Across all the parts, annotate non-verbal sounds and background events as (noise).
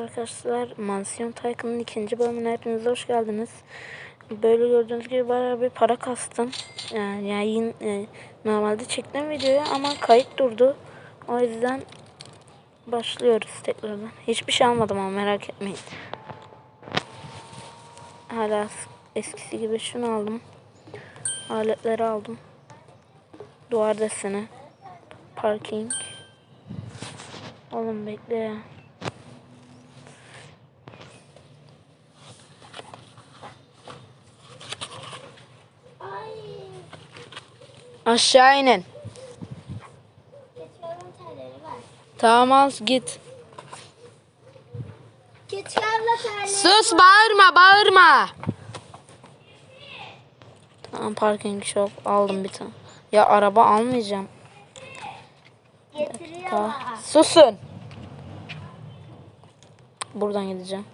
arkadaşlar. Mansiyon Tycoon'un ikinci bölümüne hepiniz hoş geldiniz. Böyle gördüğünüz gibi bayağı bir para kastım. Yani yayın e, normalde çektim videoyu ama kayıt durdu. O yüzden başlıyoruz tekrardan. Hiçbir şey almadım ama merak etmeyin. Hala eskisi gibi şunu aldım. Aletleri aldım. Duvar deseni. Parking. Oğlum bekle ya. Aşağı inin. Tamam al git. Sus bağırma bağırma. Tamam parking shop aldım bir tane. Ya araba almayacağım. Getiriyorlar. Daha. Susun. Buradan gideceğim.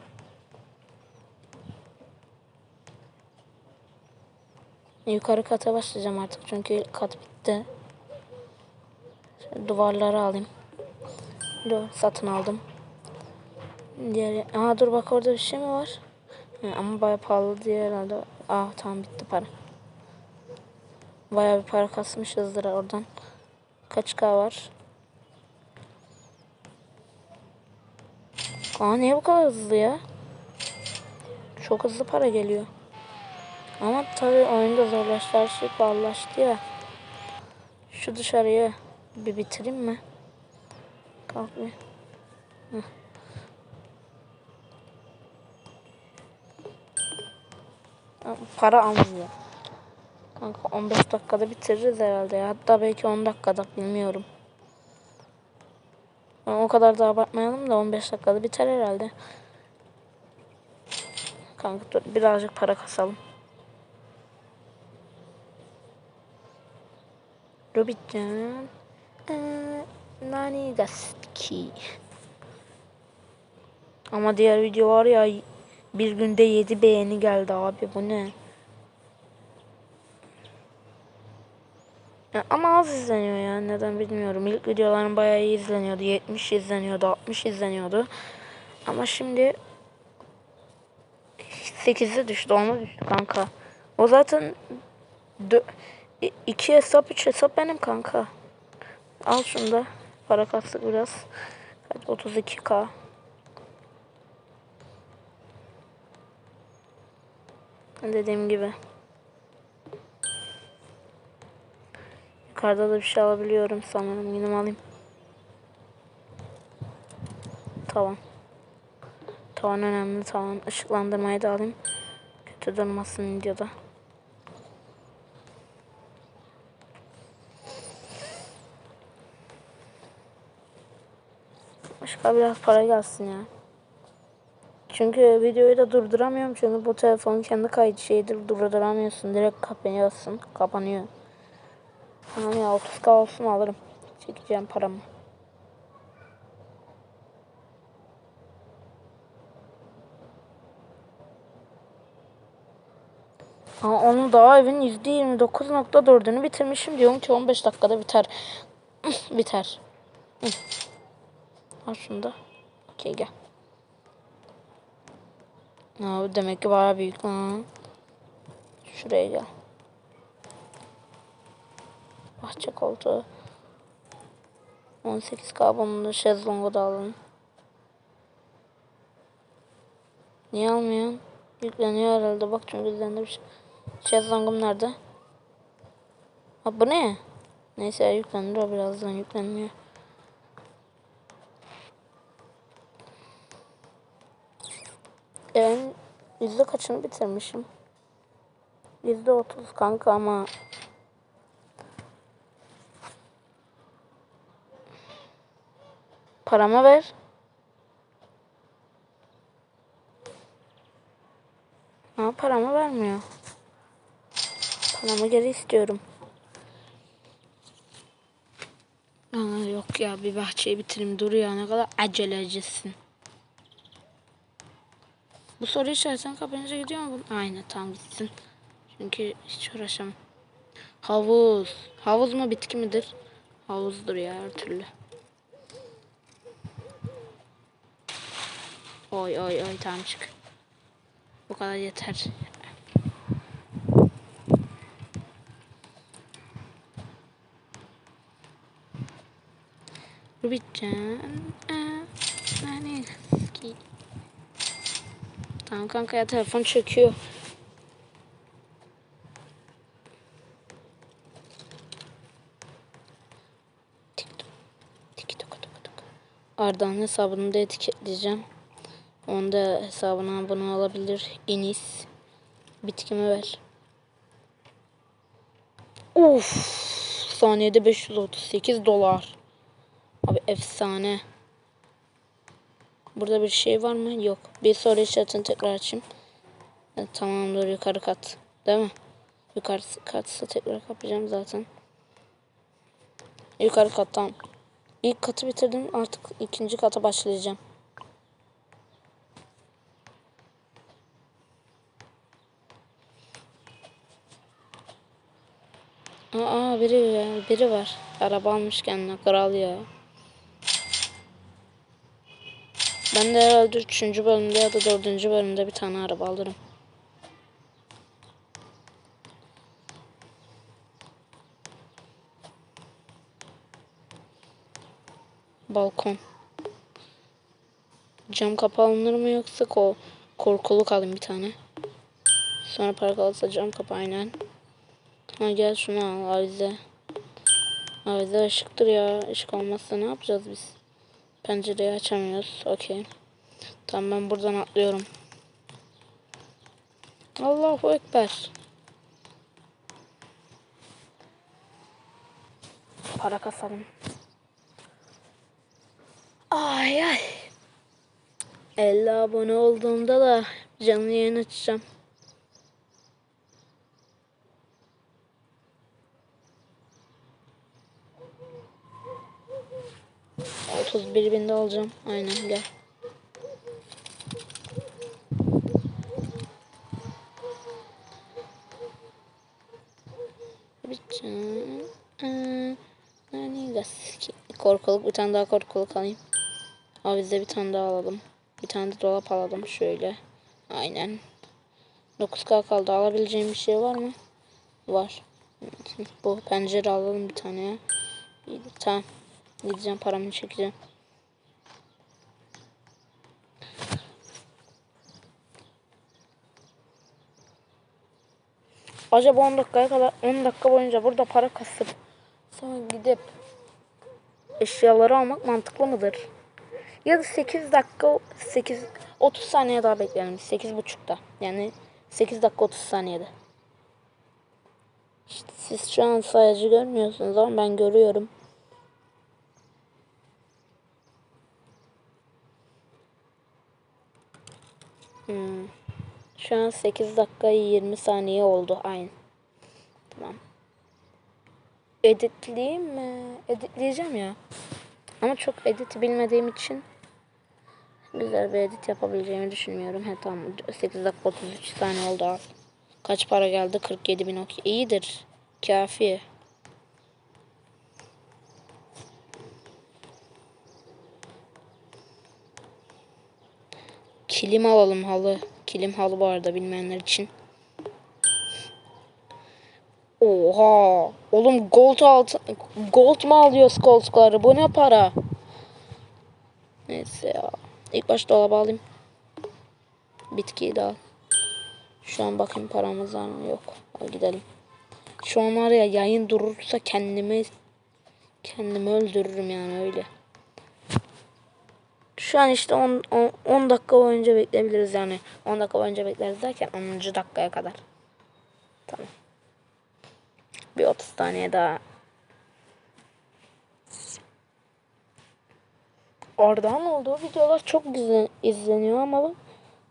Yukarı kata başlayacağım artık çünkü kat bitti. Şöyle duvarları alayım. Dur satın aldım. Diğer Aa dur bak orada bir şey mi var? Hı, ama baya pahalı diye herhalde. Aa tamam bitti para. Baya bir para kasmışızdır oradan. Kaç K var? Aa niye bu kadar hızlı ya? Çok hızlı para geliyor. Ama tabii oyunda zorlaştı her şey pahalılaştı ya. Şu dışarıyı bir bitireyim mi? Kalk bir. Heh. Para almıyor. Kanka 15 dakikada bitiririz herhalde ya. Hatta belki 10 dakikada bilmiyorum. Ama o kadar da abartmayalım da 15 dakikada biter herhalde. Kanka dur birazcık para kasalım. Robitcan. Eee, Nani Gaski. Ama diğer video var ya bir günde 7 beğeni geldi abi bu ne? Ya ama az izleniyor ya neden bilmiyorum. İlk videolarım bayağı iyi izleniyordu. 70 izleniyordu, 60 izleniyordu. Ama şimdi 8'e düştü, ona düştü kanka. O zaten 2 hesap, 3 hesap benim kanka. Al şunu da. Para kastık biraz. Kaç 32k. Dediğim gibi. Yukarıda da bir şey alabiliyorum sanırım. Yine alayım? Tavan. Tavan önemli. Tavan ışıklandırmayı da alayım. Kötü durmasın videoda. Başka biraz para gelsin ya. Çünkü videoyu da durduramıyorum. Çünkü bu telefonun kendi kayıt şeyidir. Durduramıyorsun. Direkt kapanıyorsun. Kapanıyor. Tamam ya 30k olsun alırım. Çekeceğim paramı. Ama onu daha evin %29.4'ünü bitirmişim diyorum ki 15 dakikada biter. (laughs) biter. Hı. Al şunu da. Okey gel. Aa, demek ki bayağı büyük lan. Şuraya gel. Bahçe koltuğu. 18k bunun da şezlongu da alalım. Niye almıyorsun? Yükleniyor herhalde. Bak çünkü bir şey. Şezlongum nerede? Ha bu ne? Neyse yüklenir o birazdan yükleniyor. Ben yüzde kaçını bitirmişim? Yüzde otuz kanka ama paramı ver. Ama paramı vermiyor. Paramı geri istiyorum. Aa, yok ya bir bahçeyi bitireyim dur ya ne kadar acelecisin. Bu soru işaretinden kapayınca gidiyor mu? Aynen tam gitsin. Çünkü hiç uğraşamam. Havuz. Havuz mu bitki midir? Havuzdur ya her türlü. Oy oy oy tamam çık. Bu kadar yeter. Rubicon. Tamam kanka ya telefon. TikTok. Arda'nın hesabını da etiketleyeceğim. Onda hesabına abone olabilir. Enis. Bitkimi ver. Uf. Saniyede 538 dolar. Abi efsane. Burada bir şey var mı? Yok. Bir soru işaretini tekrar açayım. Evet, tamamdır yukarı kat. Değil mi? Yukarı katsa tekrar kapayacağım zaten. Yukarı kattan. İlk katı bitirdim. Artık ikinci kata başlayacağım. Aa biri biri var. Araba almış kendine kral ya. Ben de herhalde 3. bölümde ya da 4. bölümde bir tane araba alırım. Balkon. Cam kapı alınır mı yoksa ko korkuluk alayım bir tane. Sonra para kalırsa cam kapı aynen. Ha gel şunu al avize. Avize ışıktır ya. Işık olmazsa ne yapacağız biz? Pencereyi açamıyoruz. Okey. Tamam ben buradan atlıyorum. Allahu Ekber. Para kasalım. Ay ay. 50 abone olduğumda da canlı yayın açacağım. Otuz bir binde alacağım. Aynen gel. Korkuluk bir tane daha korkuluk alayım. Avize bir tane daha alalım. Bir tane de dolap alalım şöyle. Aynen. 9K kaldı. Alabileceğim bir şey var mı? Var. Bu pencere alalım bir tane ya. Tamam. Gideceğim paramı çekeceğim. Acaba 10 dakikaya kadar 10 dakika boyunca burada para kasıp sonra gidip eşyaları almak mantıklı mıdır? Ya da 8 dakika 8 30 saniye daha bekleyelim. 8 buçukta. Yani 8 dakika 30 saniyede. İşte siz şu an sayacı görmüyorsunuz ama ben görüyorum. Hmm. Şu an 8 dakika 20 saniye oldu. Aynı. Tamam. Editleyeyim mi? Editleyeceğim ya. Ama çok edit bilmediğim için güzel bir edit yapabileceğimi düşünmüyorum. He tamam. 8 dakika 33 saniye oldu. Kaç para geldi? 47 bin okey. İyidir. Kafi. Kilim alalım halı. Kilim halı bu arada bilmeyenler için. Oha. Oğlum gold altı gold mu alıyoruz koltukları? Bu ne para? Neyse ya. İlk başta dolaba alayım. Bitkiyi de al. Şu an bakayım paramız var mı? Yok. Al gidelim. Şu an var ya yayın durursa kendimi kendimi öldürürüm yani öyle. Şu an işte 10, 10, 10 dakika boyunca bekleyebiliriz yani. 10 dakika boyunca bekleriz derken 10. dakikaya kadar. Tamam. Bir 30 saniye daha. Oradan olduğu videolar çok izleniyor ama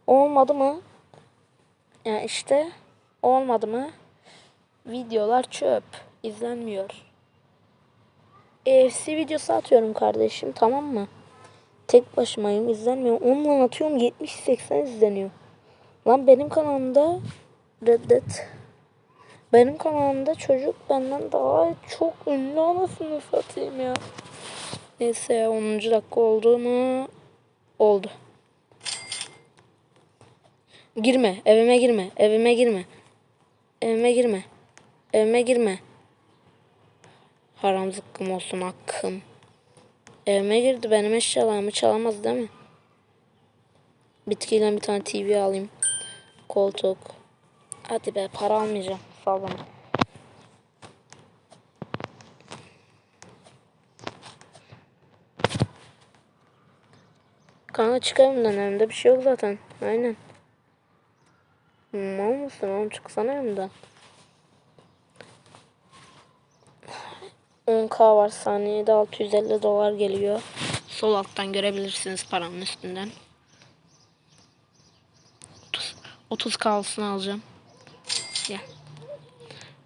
olmadı mı? Yani işte olmadı mı? Videolar çöp. izlenmiyor. EFC videosu atıyorum kardeşim tamam mı? Tek başımayım izlenmiyor. Onunla atıyorum 70-80 izleniyor. Lan benim kanalımda reddet. Benim kanalımda çocuk benden daha çok ünlü anasını satayım ya. Neyse ya 10. dakika oldu mu? Oldu. Girme. Evime girme. Evime girme. Evime girme. Evime girme. Haram zıkkım olsun hakkım. Evime girdi. Benim eşyalarımı çalamaz değil mi? Bitkiyle bir tane TV alayım. Koltuk. Hadi be para almayacağım. Sağ olun. Kanka çık evimden evimde bir şey yok zaten. Aynen. Mal mısın oğlum çıksana evimden. 10k var saniyede 650 dolar geliyor. Sol alttan görebilirsiniz paranın üstünden. 30, 30 kalsın alacağım. Gel.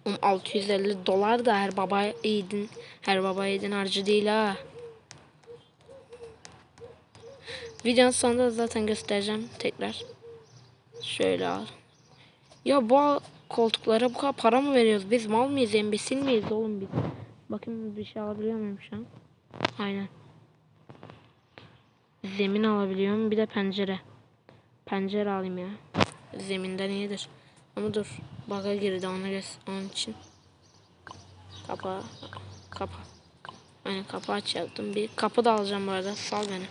Oğlum 650 dolar da her baba yiğidin her baba yiğidin harcı değil ha. Videonun sonunda zaten göstereceğim tekrar. Şöyle al. Ya bu koltuklara bu kadar para mı veriyoruz? Biz mal mıyız? Embesil miyiz oğlum biz? Bakayım bir şey alabiliyor muyum şu an? Aynen. Zemin alabiliyorum. Bir de pencere. Pencere alayım ya. Zeminden iyidir. Ama dur. Baga girdi ona onun için. Kapa. Kapa. Aynen kapı açacaktım. Bir kapı da alacağım bu arada. Sal beni.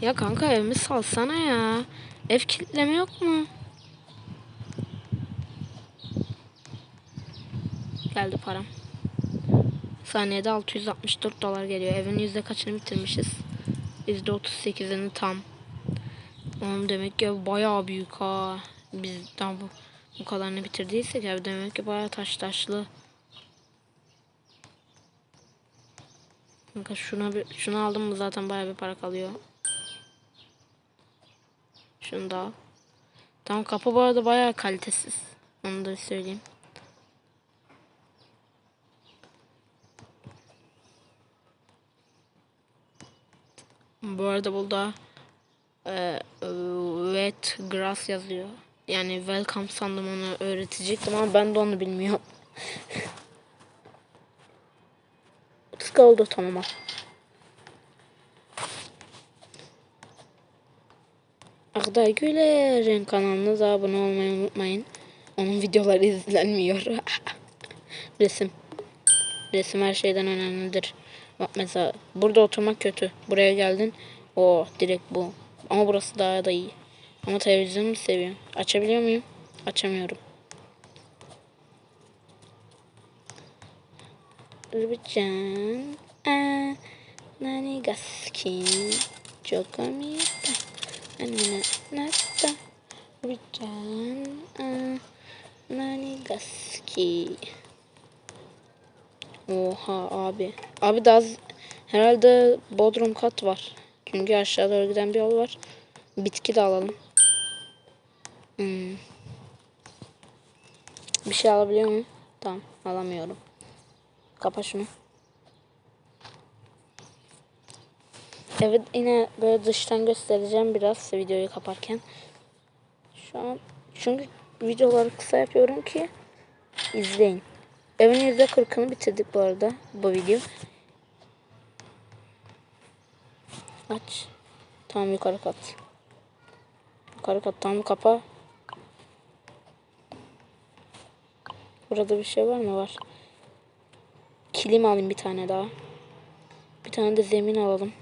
Ya kanka evimi salsana ya. Ev kilitleme yok mu? Geldi param. Saniyede 664 dolar geliyor. Evin yüzde kaçını bitirmişiz? Yüzde 38'ini tam. Oğlum demek ki ev bayağı büyük ha. Biz daha bu, bu kadarını bitirdiysek ev demek ki bayağı taş taşlı. Kanka şuna bir, şunu aldım mı zaten bayağı bir para kalıyor. Şunu da al. Tamam kapı bu arada bayağı kalitesiz. Onu da söyleyeyim. Bu arada burada e, wet grass yazıyor. Yani welcome sandım onu öğretecektim ama ben de onu bilmiyorum. (laughs) Tık oldu tamam. Akday Güler'in kanalına da abone olmayı unutmayın. Onun videoları izlenmiyor. (laughs) Resim. Resim her şeyden önemlidir. Mesela burada oturmak kötü. Buraya geldin. O direkt bu. Ama burası daha da iyi. Ama televizyonu seviyorum. Açabiliyor muyum? Açamıyorum. Rıbıcan. Aa, nani gaski. Çokomita. Anne nata. Rıbıcan. Aa, nani gaski. Oha abi. Abi daha herhalde bodrum kat var. Çünkü aşağı doğru giden bir yol var. Bitki de alalım. Hmm. Bir şey alabiliyor muyum? Tamam alamıyorum. Kapa şunu. Evet yine böyle dıştan göstereceğim biraz videoyu kaparken. Şu an çünkü videoları kısa yapıyorum ki izleyin. Evin yüzde kırkını bitirdik bu arada bu video. Aç. Tamam yukarı kat. Yukarı kat tamam kapa. Burada bir şey var mı? Var. Kilim alayım bir tane daha. Bir tane de zemin alalım.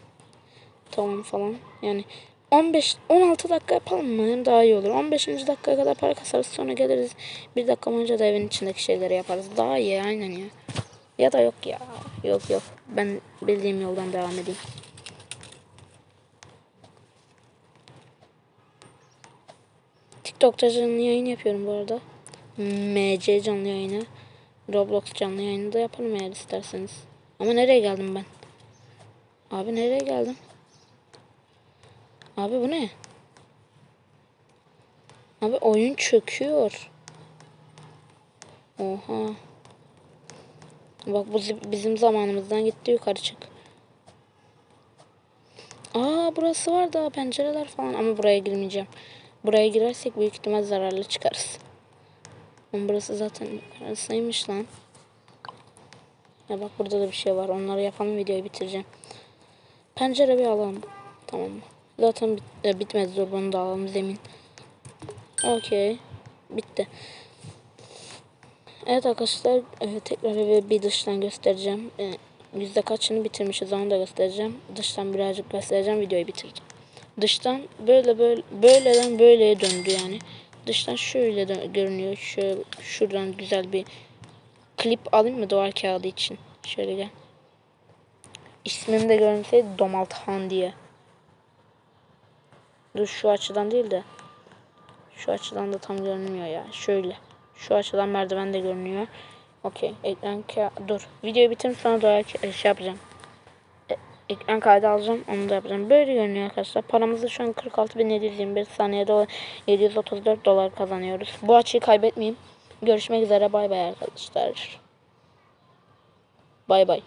Tamam falan. Yani 15 16 dakika yapalım mı? Hem daha iyi olur. 15. dakikaya kadar para kasarız. Sonra geliriz. Bir dakika boyunca da evin içindeki şeyleri yaparız. Daha iyi aynen ya. Ya da yok ya. Yok yok. Ben bildiğim yoldan devam edeyim. TikTok'ta canlı yayın yapıyorum bu arada. MC canlı yayını. Roblox canlı yayını da yaparım eğer isterseniz. Ama nereye geldim ben? Abi nereye geldim? Abi bu ne? Abi oyun çöküyor. Oha. Bak bu zi- bizim zamanımızdan gitti yukarı çık. Aa burası var daha pencereler falan ama buraya girmeyeceğim. Buraya girersek büyük ihtimal zararlı çıkarız. Ama burası zaten arasıymış lan. Ya bak burada da bir şey var. Onları yapalım videoyu bitireceğim. Pencere bir alalım. Tamam mı? Zaten bit e, bitmedi. Bunu da alalım zemin. Okey. Bitti. Evet arkadaşlar e, tekrar eve bir dıştan göstereceğim. E, yüzde kaçını bitirmişiz onu da göstereceğim. Dıştan birazcık göstereceğim videoyu bitireceğim. Dıştan böyle böyle böyleden böyleye döndü yani. Dıştan şöyle görünüyor. Şöyle şuradan güzel bir klip alayım mı duvar kağıdı için? Şöyle gel. İsmim de görünseydi Domalthan diye. Dur şu açıdan değil de. Şu açıdan da tam görünmüyor ya. Şöyle. Şu açıdan merdiven de görünüyor. Okey. Ekran dur. Videoyu bitirin sonra doğru şey yapacağım. E ekran kaydı alacağım. Onu da yapacağım. Böyle görünüyor arkadaşlar. Paramızı şu an 46.721 saniyede 734 dolar kazanıyoruz. Bu açıyı kaybetmeyeyim. Görüşmek üzere. Bay bay arkadaşlar. Bay bay.